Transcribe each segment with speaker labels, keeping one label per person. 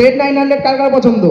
Speaker 1: Z nine hundred কার কার পছন্দ?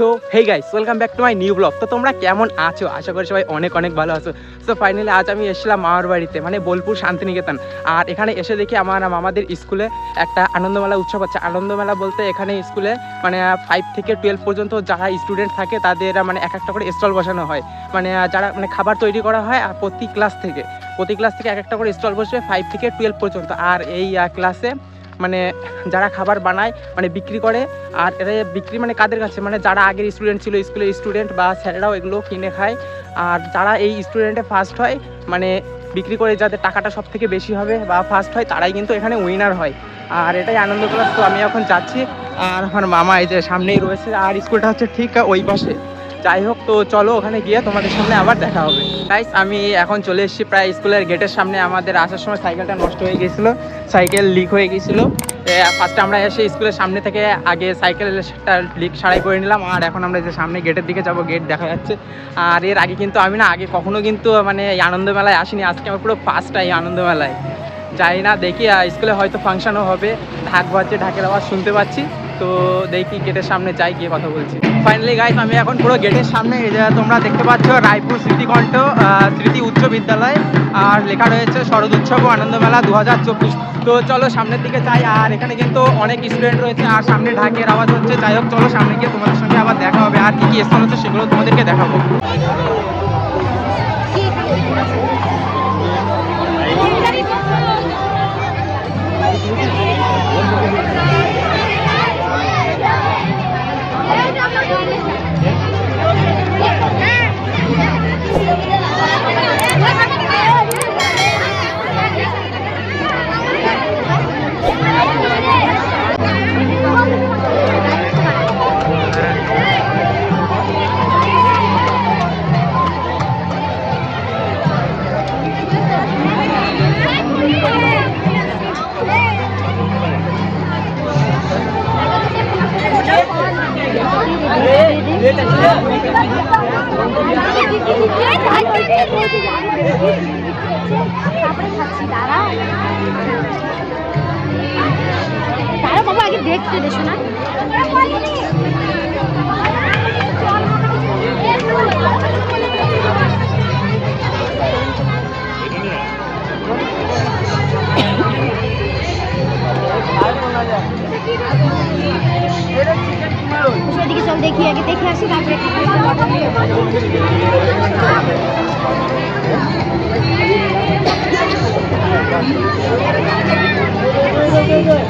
Speaker 2: So hey guys welcome back to my new blog তো তোমরা কেমন আছো? আশা করি সবাই অনেক অনেক ভালো আছো। সো ফাইনালি আজ আমি এসেছিলাম মামার বাড়িতে মানে বোলপুর শান্তিনিকেতন। আর এখানে এসে দেখি আমার মামাদের স্কুলে একটা আনন্দমেলা উৎসব হচ্ছে। আনন্দমেলা বলতে এখানে স্কুলে মানে ফাইভ থেকে টুয়েলভ পর্যন্ত যারা স্টুডেন্ট থাকে, তাদের মানে এক একটা করে স্টল বসানো হয়। মানে যারা মানে খাবার তৈরি করা হয় প্রতি ক্লাস থেকে, প্রতি ক্লাস থেকে এক একটা করে স্টল বসবে ফাইভ থেকে টুয়েলভ পর্যন্ত। আর এই ক্লাসে মানে যারা খাবার বানায় মানে বিক্রি করে, আর এটা বিক্রি মানে কাদের কাছে? মানে যারা আগের স্টুডেন্ট ছিল স্কুলের স্টুডেন্ট বা স্যারেরাও এগুলো কিনে খায়। আর যারা এই স্টুডেন্টে ফার্স্ট হয় মানে বিক্রি করে যাদের টাকাটা সব থেকে বেশি হবে বা ফার্স্ট হয়, তারাই কিন্তু এখানে উইনার হয়। আর এটাই আনন্দ ক্লাস তো আমি এখন যাচ্ছি। আর আমার মামা এই যে সামনেই রয়েছে, আর স্কুলটা হচ্ছে ঠিক ওই পাশে। যাই হোক, তো চলো ওখানে গিয়ে তোমাদের সামনে আবার দেখা হবে। গাইস আমি এখন চলে এসেছি প্রায় স্কুলের গেটের সামনে। আমাদের আসার সময় সাইকেলটা নষ্ট হয়ে গেছিল, সাইকেল লিক হয়ে গেছিল। ফার্স্টে আমরা এসে স্কুলের সামনে থেকে আগে সাইকেলটা লিক সারাই করে নিলাম, আর এখন আমরা যে সামনে গেটের দিকে যাব, গেট দেখা যাচ্ছে। আর এর আগে কিন্তু আমি না, আগে কখনো কিন্তু মানে এই আনন্দ মেলায় আসিনি। আজকে আমার পুরো ফার্স্ট এই আনন্দ মেলায় যাই না, দেখি স্কুলে হয়তো ফাংশনও হবে। ঢাক বাজছে, ঢাকের আওয়াজ শুনতে পাচ্ছি। তো দেখি গেটের সামনে যাই গিয়ে কথা বলছি। ফাইনালি গাইস আমি এখন পুরো গেটের সামনে তোমরা দেখতে পাচ্ছ রায়পুর স্মৃতিকণ্ঠ স্মৃতি উচ্চ বিদ্যালয়, আর লেখা রয়েছে শরৎ উৎসব ও আনন্দ মেলা দু চব্বিশ। তো চলো সামনের দিকে যাই, আর এখানে কিন্তু অনেক স্টুডেন্ট রয়েছে, আর সামনে ঢাকের আওয়াজ হচ্ছে। যাই হোক, চলো সামনে গিয়ে তোমাদের সঙ্গে আবার দেখা হবে, আর কি কি স্থান হচ্ছে সেগুলো তোমাদেরকে দেখাবো।
Speaker 3: তারা বাবা আগে দেখতে দেশো না সেদিকে চল দেখি আগে দেখে আসি তারপরে প্লেট দিচ্ছি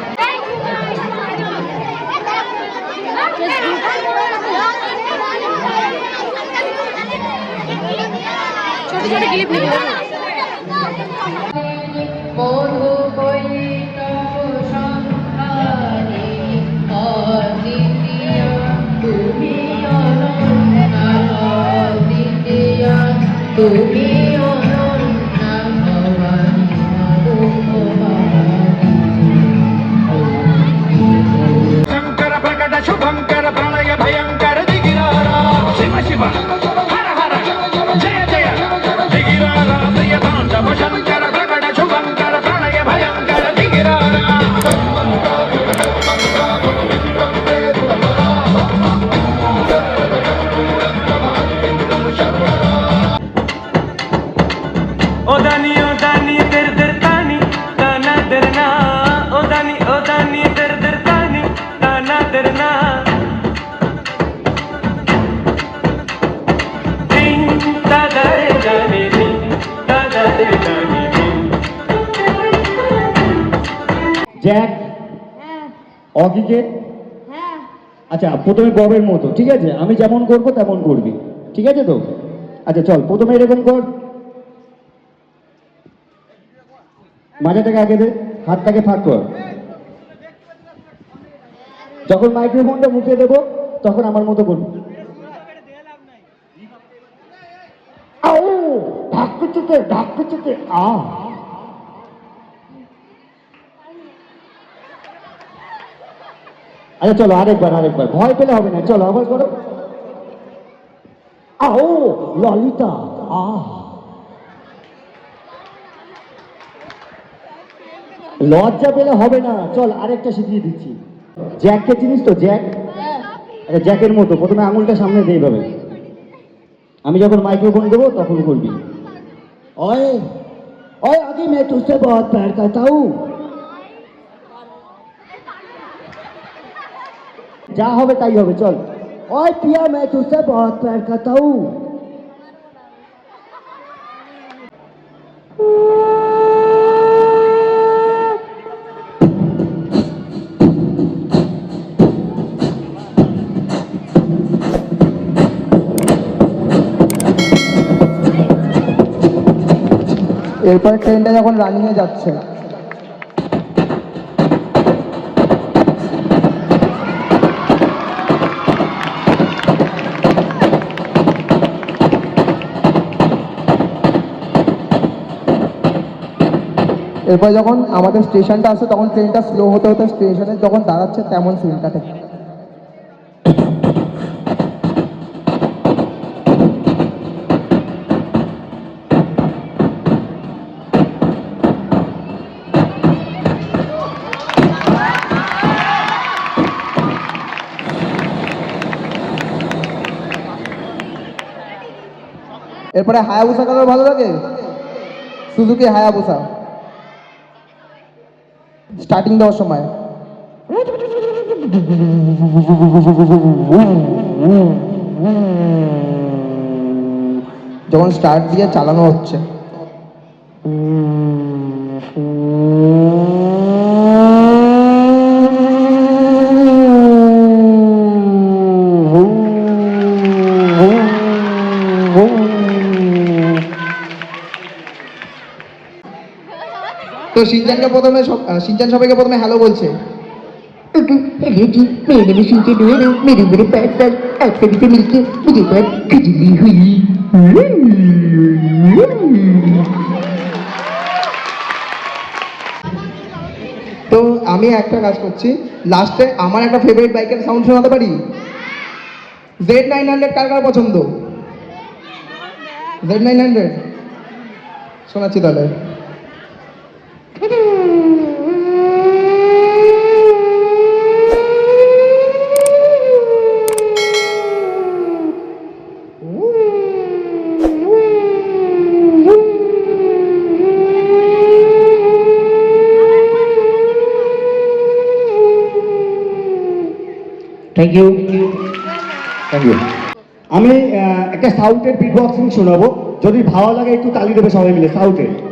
Speaker 3: ছোট ক্লিপ নিয়ে
Speaker 4: তুমি তুমি
Speaker 5: না?
Speaker 6: জ্যাক
Speaker 3: হ্যাঁ।
Speaker 6: অগিকে?
Speaker 3: হ্যাঁ।
Speaker 6: আচ্ছা প্রথমে ববের মতো ঠিক আছে? আমি যেমন করব তেমন করবি ঠিক আছে তো? আচ্ছা চল প্রথমে এরকম কর। মাজাটাকে আগে দে হাতটাকে ফাঁক কর। যখন মাইক্রোফোনটা মুখে দেবো, তখন আমার মতো করবি আও ঢাকু চুকে ঢাকু চুকে আ। আচ্ছা চলো আরেকবার আরেকবার। ভয় পেলে হবে না। চলো আবার করো। আও ললিতা, আ। লজ্জা পেলে হবে না। চল, আরেকটা শিখিয়ে দিচ্ছি। জ্যাককে চিনিস তো? জ্যাক? হ্যাঁ। আচ্ছা জ্যাকের মতো। প্রথমে আঙুলটা সামনে দিয়ে দেবে আমি যখন মাইক্রোফোন দেবো তখন করবি। অয় और आगे मैं तुझसे बहुत প্যার करता যা হবে তাই হবে চল। ওই পিয়া মে তুসে बहुत প্যার करता
Speaker 1: এরপরে ট্রেনটা যখন রানিংয়ে যাচ্ছে। এরপর যখন আমাদের স্টেশনটা আসে, তখন ট্রেনটা স্লো হতে হতে স্টেশনে যখন দাঁড়াচ্ছে, তেমন সিনটা থেকে। এরপরে হায়াবুসা কালার ভালো লাগে? Suzuki Hayabusa. স্টার্টিং দেওয়ার সময়। যখন স্টার্ট দিয়ে চালানো হচ্ছে। তো সিনজানকে প্রথমে সব- আহ, সিনজান সবাইকে প্রথমে হ্যালো বলছে
Speaker 4: हेलो जी मेरा नाम सिंचन है मेरी उम्र पाँच साल आप सभी से मिलके मुझे बहुत खुजली हुई
Speaker 1: তো আমি একটা কাজ করছি লাস্টে আমার একটা ফেভারিট বাইকের সাউন্ড শোনাতে পারি জেড নাইন হান্ড্রেড কার কার পছন্দ জেড নাইন হান্ড্রেড শোনাচ্ছি তাহলে
Speaker 6: থ্যাংক ইউ থ্যাংক ইউ আমি একটা সাউটের বিট বক্সিং শোনাবো। যদি ভালো লাগে, একটু তালি দেবে সবাই মিলে সাউটের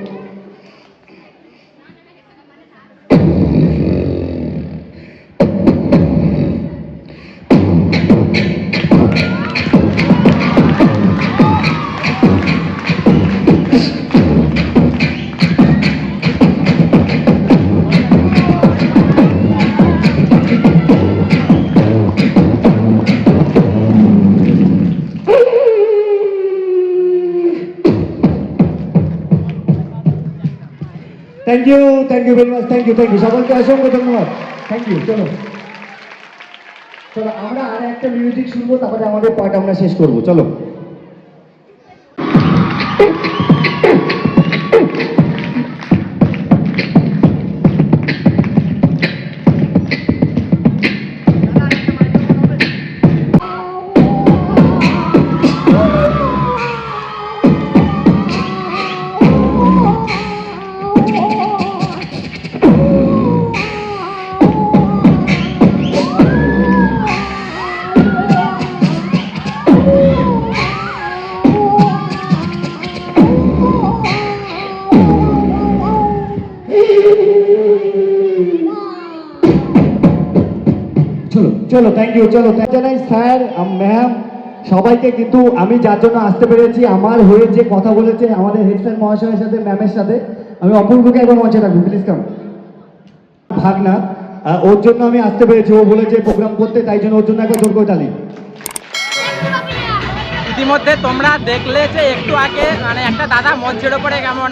Speaker 6: thank you thank you very much thank you thank you সকলকে অসংখ্য ধন্যবাদ। থ্যাংক ইউ চলো। চলো, আমরা আর একটা মিউজিক শুনব, তারপরে আমাদের পার্ট আমরা শেষ করব, চলো। চলো থ্যাংক ইউ চলো জানাই, স্যার ম্যাম সবাইকে কিন্তু আমি যার জন্য আসতে পেরেছি, আমার হয়ে যে কথা বলেছে আমাদের হেড স্যার মহাশয়ের সাথে ম্যামের সাথে, আমি অপূর্বকে একবার মঞ্চে রাখব প্লিজ কাম ভাগনা ওর জন্য আমি আসতে পেরেছি, ও বলেছে প্রোগ্রাম করতে, তাই জন্য ওর জন্য একবার জোর করে
Speaker 2: ইতিমধ্যে তোমরা দেখলে যে একটু আগে মানে একটা দাদা মঞ্চের ওপরে কেমন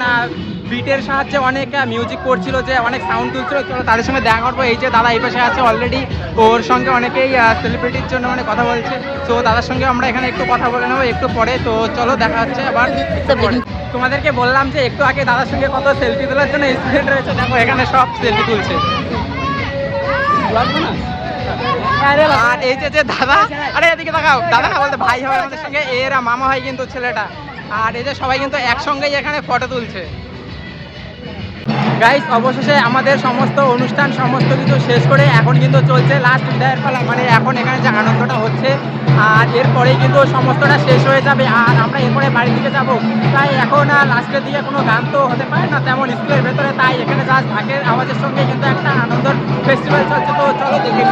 Speaker 2: বিটের সাহায্যে অনেক মিউজিক করছিল যে অনেক সাউন্ড তুলছিল। চলো তাদের সঙ্গে দেখা করব। এই যে দাদা এই পাশে আছে অলরেডি ওর সঙ্গে অনেকেই সেলিব্রিটির জন্য মানে কথা বলছে। তো দাদার সঙ্গে আমরা এখানে একটু কথা বলে নেব একটু পরে। তো চলো দেখা হচ্ছে আবার তোমাদেরকে বললাম যে একটু আগে দাদার সঙ্গে কত সেলফি তোলার জন্য স্টুডেন্ট রয়েছে। দেখো এখানে সব সেলফি তুলছে। আর এই যে দাদা আরে এদিকে দেখাও দাদা না বলতে ভাই হবে আমাদের সঙ্গে এরা মামা হয় কিন্তু ছেলেটা। আর এই যে সবাই কিন্তু একসঙ্গেই এখানে ফটো তুলছে। গাইস অবশেষে আমাদের সমস্ত অনুষ্ঠান সমস্ত কিছু শেষ করে এখন কিন্তু চলছে লাস্ট বিদায়ের পালা। মানে এখন এখানে যে আনন্দটা হচ্ছে, আর এরপরেই কিন্তু সমস্তটা শেষ হয়ে যাবে। আর আমরা এরপরে বাড়ির দিকে যাব। তাই এখন আর লাস্টের দিকে কোনো গান তো হতে পারে না, তেমন স্কুলের ভেতরে। তাই এখানে যা ঢাকের আওয়াজের সঙ্গে কিন্তু একটা আনন্দের ফেস্টিভ্যাল চলছে। তো চলো দেখে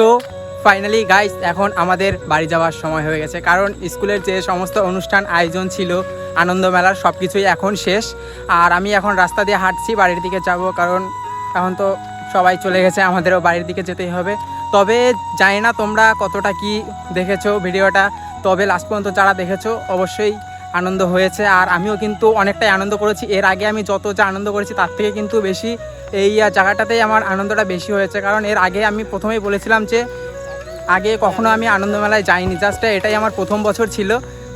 Speaker 2: সো ফাইনালি গাইস এখন আমাদের বাড়ি যাওয়ার সময় হয়ে গেছে। কারণ স্কুলের যে সমস্ত অনুষ্ঠান, আয়োজন ছিল, আনন্দ মেলার সব কিছুই এখন শেষ। আর আমি এখন রাস্তা দিয়ে হাঁটছি, বাড়ির দিকে যাব কারণ এখন তো সবাই চলে গেছে, আমাদেরও বাড়ির দিকে যেতেই হবে। তবে জানি না তোমরা কতটা কি দেখেছ ভিডিওটা, তবে লাস্ট পর্যন্ত যারা দেখেছ অবশ্যই আনন্দ হয়েছে আর আমিও কিন্তু অনেকটাই আনন্দ করেছি। এর আগে আমি যত যা আনন্দ করেছি তার থেকে কিন্তু বেশি এই জায়গাটাতেই আমার আনন্দটা বেশি হয়েছে। কারণ এর আগে আমি প্রথমেই বলেছিলাম যে, আগে কখনো আমি আনন্দমেলায় যাইনি। জাস্ট এটাই আমার প্রথম বছর ছিল।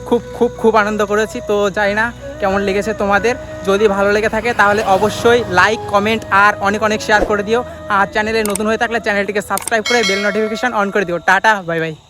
Speaker 2: খুব খুব খুব আনন্দ করেছি। তো যাই না, কেমন লেগেছে তোমাদের? যদি ভালো লেগে থাকে তাহলে অবশ্যই লাইক কমেন্ট আর অনেক অনেক শেয়ার করে দিও। আর চ্যানেলে নতুন হয়ে থাকলে চ্যানেলটিকে সাবস্ক্রাইব করে বেল নোটিফিকেশন অন করে দিও। Tata bye bye